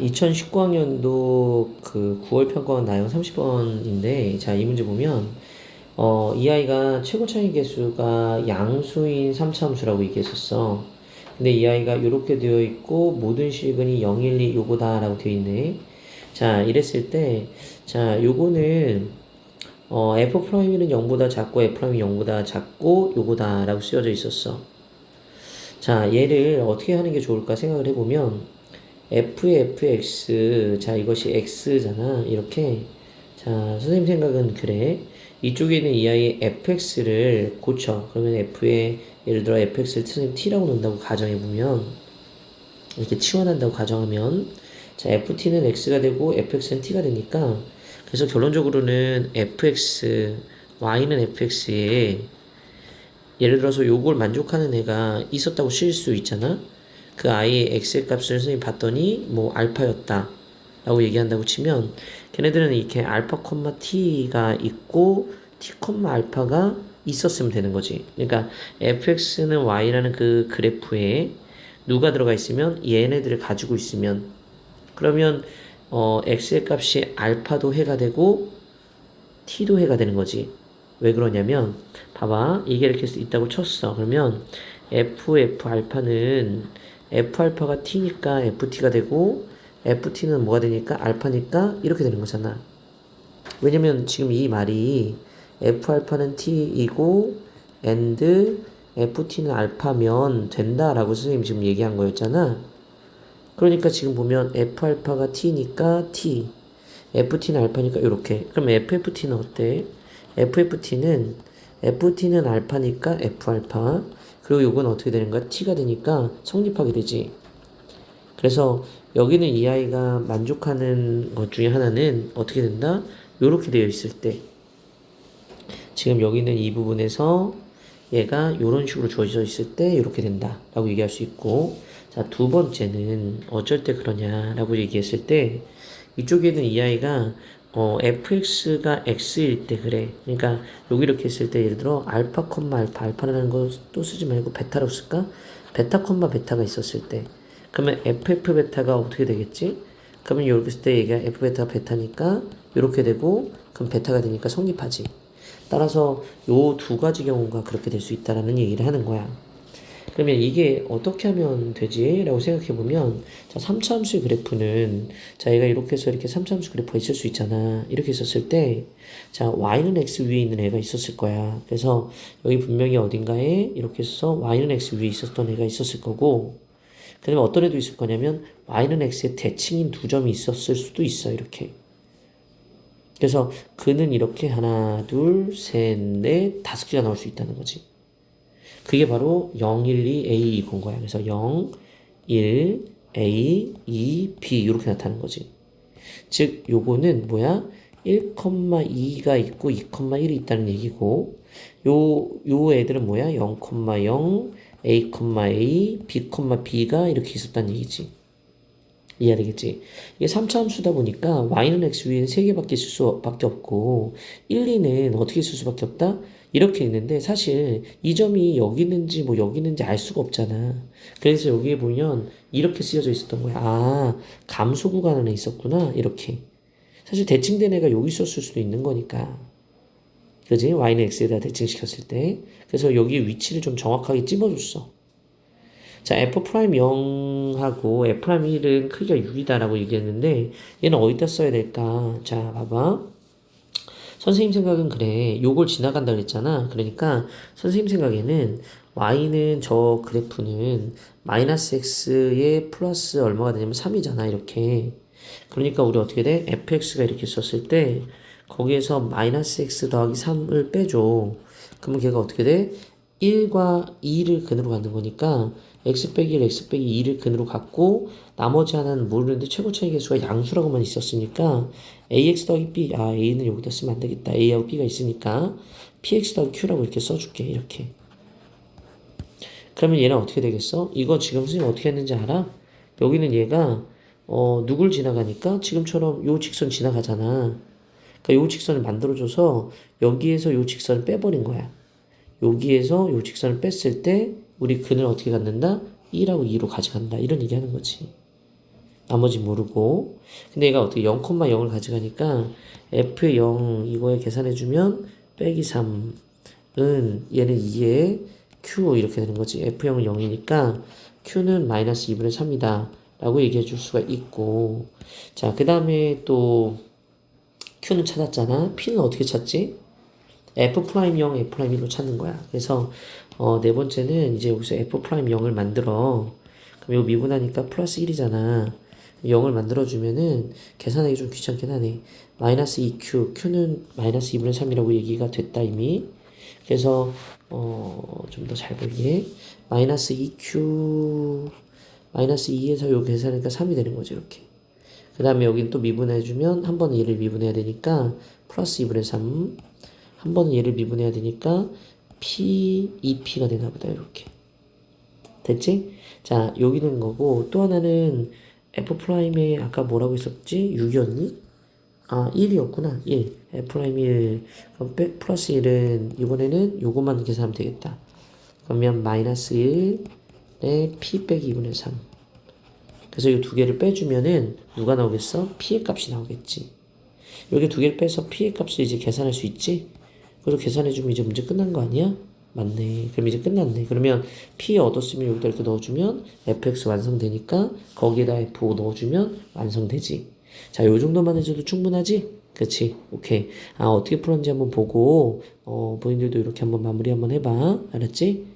2019학년도 그 9월 평가원 나형 30번인데, 자, 이 문제 보면, 어, 이 아이가 최고 차이 개수가 양수인 3차함수라고 얘기했었어. 근데 이 아이가 이렇게 되어 있고, 모든 실근이 0, 1, 2 요거다라고 되어 있네. 자, 이랬을 때, 자, 요거는, 어, f 프라임은 0보다 작고, f 프라임이 0보다 작고, 요거다라고 쓰여져 있었어. 자, 얘를 어떻게 하는 게 좋을까 생각을 해보면, fx, 자, 이것이 x잖아. 이렇게. 자, 선생님 생각은 그래. 이쪽에 있는 이 아이의 fx를 고쳐. 그러면 f의, 예를 들어 fx를 선생님 t라고 놓는다고 가정해보면, 이렇게 치환한다고 가정하면, 자, ft는 x가 되고 fx는 t가 되니까, 그래서 결론적으로는 fx, y는 fx에 예를 들어서 요걸 만족하는 애가 있었다고 칠수 있잖아. 그 아이의 x의 값을 선생님 봤더니 뭐 알파였다. 라고 얘기한다고 치면 걔네들은 이렇게 알파 콤마 t가 있고 t 콤마 알파가 있었으면 되는 거지. 그러니까 fx는 y라는 그 그래프에 누가 들어가 있으면 얘네들을 가지고 있으면 그러면 어 x의 값이 알파도 해가 되고 t도 해가 되는 거지. 왜 그러냐면 봐봐 이게 이렇게 있다고 쳤어 그러면 f f 알파는 f 알파가 t니까 ft가 되고 ft는 뭐가 되니까 알파니까 이렇게 되는 거잖아. 왜냐면 지금 이 말이 f 알파는 t이고 and ft는 알파면 된다라고 선생님 지금 얘기한 거였잖아. 그러니까 지금 보면 f 알파가 t니까 t ft는 알파니까 이렇게. 그럼 fft는 어때? FFT는 FT는 알파니까 F알파 그리고 이건 어떻게 되는 거야? T가 되니까 성립하게 되지 그래서 여기는 이 아이가 만족하는 것 중에 하나는 어떻게 된다? 이렇게 되어 있을 때 지금 여기는 이 부분에서 얘가 이런 식으로 주어져 있을 때 이렇게 된다 라고 얘기할 수 있고 자두 번째는 어쩔 때 그러냐 라고 얘기했을 때 이쪽에는 이 아이가 어, fx가 x일 때 그래. 그러니까 여기 이렇게 했을 때 예를 들어 알파 콤마 알파 알파라는 거 또 쓰지 말고 베타라고 쓸까? 베타 콤마 베타가 있었을 때 그러면 ff 베타가 어떻게 되겠지? 그러면 이렇게 했을 때 얘가 f 베타가 베타니까 이렇게 되고 그럼 베타가 되니까 성립하지. 따라서 요 두 가지 경우가 그렇게 될 수 있다라는 얘기를 하는 거야. 그러면 이게 어떻게 하면 되지? 라고 생각해 보면, 자, 3차 함수의 그래프는, 자, 얘가 이렇게 해서 이렇게 3차 함수 그래프가 있을 수 있잖아. 이렇게 있었을 때, 자, y는 x 위에 있는 애가 있었을 거야. 그래서 여기 분명히 어딘가에 이렇게 해서 y는 x 위에 있었던 애가 있었을 거고, 그 다음에 어떤 애도 있을 거냐면, y는 x의 대칭인 두 점이 있었을 수도 있어. 이렇게. 그래서 그는 이렇게 하나, 둘, 셋, 넷, 다섯 개가 나올 수 있다는 거지. 그게 바로 0, 1, 2, A 이건 거야. 그래서 0, 1, A, 2, B 이렇게 나타나는 거지. 즉 요거는 뭐야? 1,2가 있고 2,1이 있다는 얘기고 요, 요 애들은 뭐야? 0,0, A, A, B, B가 이렇게 있었다는 얘기지. 이해되겠지? 이게 3차 함수다 보니까 y는 x 위에는 3개밖에 있을 수밖에 없고 1, 2는 어떻게 있을 수밖에 없다? 이렇게 있는데 사실 이 점이 여기 있는지 뭐 여기 있는지 알 수가 없잖아. 그래서 여기에 보면 이렇게 쓰여져 있었던 거야. 아, 감소 구간 안에 있었구나. 이렇게. 사실 대칭된 애가 여기 있었을 수도 있는 거니까. 그지? y는 x에다 대칭시켰을 때. 그래서 여기 위치를 좀 정확하게 찝어줬어. 자, f 프라임 0하고 f 프라임 1은 크기가 6이다라고 얘기했는데 얘는 어디다 써야 될까? 자, 봐봐. 선생님 생각은 그래. 요걸 지나간다 그랬잖아. 그러니까 선생님 생각에는 y는 저 그래프는 마이너스 x에 플러스 얼마가 되냐면 3이잖아. 이렇게. 그러니까 우리 어떻게 돼? fx가 이렇게 썼을 때 거기에서 마이너스 x 더하기 3을 빼줘. 그러면 걔가 어떻게 돼? 1과 2를 근으로 갖는 거니까 x 빼기 1, x 빼기 2를 근으로 갖고 나머지 하나는 모르는데 최고 차이 개수가 양수라고만 있었으니까 ax 더하기 b 아 a는 여기다 쓰면 안 되겠다. a하고 b가 있으니까 px 더하기 q라고 이렇게 써줄게 이렇게. 그러면 얘는 어떻게 되겠어? 이거 지금 선생님 어떻게 했는지 알아? 여기는 얘가 어 누굴 지나가니까? 지금처럼 요 직선 지나가잖아. 그러니까 요 직선을 만들어줘서 여기에서 요 직선을 빼버린 거야 여기에서 요 직선을 뺐을 때 우리 근을 어떻게 갖는다? 1하고 2로 가져간다. 이런 얘기 하는 거지. 나머지 모르고. 근데 얘가 어떻게 0,0을 가져가니까 F의 0 이거에 계산해주면 빼기 3은 얘는 2에 Q 이렇게 되는 거지. F0은 0이니까 Q는 마이너스 2분의 3이다. 라고 얘기해 줄 수가 있고. 자, 그 다음에 또 Q는 찾았잖아. P는 어떻게 찾지? F 프라임 0, F 프라임 1로 찾는 거야. 그래서 어, 네 번째는 이제 여기서 F 프라임 0을 만들어. 그럼 이거 미분하니까 플러스 1이잖아. 0을 만들어주면은 계산하기 좀 귀찮긴 하네. 마이너스 2Q, Q는 마이너스 2분의 3이라고 얘기가 됐다 이미. 그래서 어, 좀 더 잘 보이게 마이너스 2Q 마이너스 2에서 요 계산하니까 3이 되는 거죠 이렇게. 그 다음에 여기는 또 미분해주면 한 번은 얘를 미분해야 되니까 플러스 2분의 3. 한 번은 얘를 미분해야 되니까 P, 2P가 되나 보다 이렇게. 됐지? 자, 여기는 거고 또 하나는 F 프라임에 아까 뭐라고 했었지? 6이었니? 아, 1이었구나. 1. F 프라임 1. 그럼 빼, 플러스 1은 이번에는 요것만 계산하면 되겠다. 그러면 마이너스 1에 P 빼기 2분의 3. 그래서 이 두 개를 빼주면은 누가 나오겠어? P의 값이 나오겠지. 여기 두 개를 빼서 P의 값을 이제 계산할 수 있지? 그래서 계산해주면 이제 문제 끝난 거 아니야? 맞네. 그럼 이제 끝났네. 그러면 P 얻었으면 여기다 이렇게 넣어주면 fx 완성되니까 거기에다 f 넣어주면 완성되지. 자, 요 정도만 해줘도 충분하지? 그치? 오케이. 아, 어떻게 풀었는지 한번 보고, 어, 본인들도 이렇게 한번 마무리 한번 해봐. 알았지?